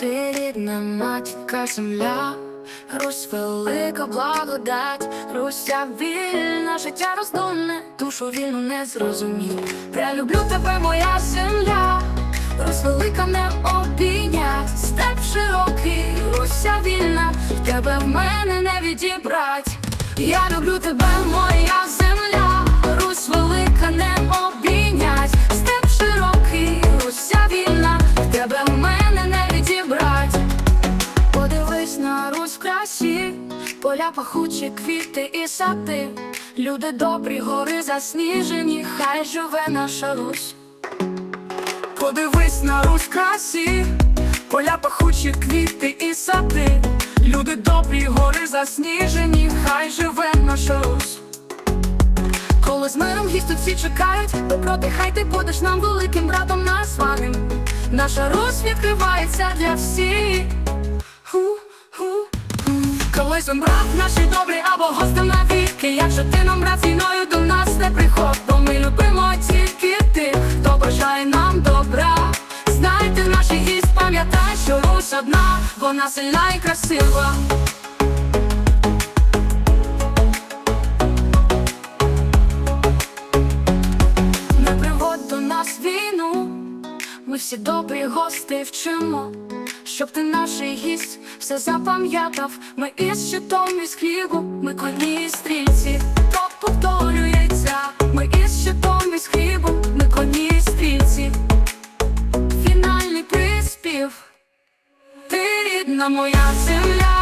Ти рідна матінка земля, Русь велика благодать, Руся вільна, життя роздумне, душу вільну не зрозумів. Я люблю тебе, моя земля, Русь велика не обійнять, степ широкий, Руся вільна, тебе в мене не відібрать. Я люблю тебе, поля пахучі, квіти і сади, люди добрі, гори засніжені, хай живе наша Русь. Подивись на Русь красі, поля пахучі, квіти і сади, люди добрі, гори засніжені, хай живе наша Русь. Коли з миром гістуть всі чекають, доброти, хай ти будеш нам великим братом названим. Наша Русь відкривається для всіх. Ху-ху. Брат наші добрий або гостем навіки, якщо ти нам брат війною до нас не приходь, бо ми любимо тільки тих, хто бажає нам добра. Знайте наші гість, пам'ятай, що Русь одна, вона сильна і красива. Не приводь до нас війну, ми всі добрі гости вчимо, щоб ти наш гість все запам'ятав. Ми із щитом із хлібу, ми коні і стрільці, то повторюється, ми із щитом із хлібу, ми коні і стрільці. Фінальний приспів, ти рідна моя земля.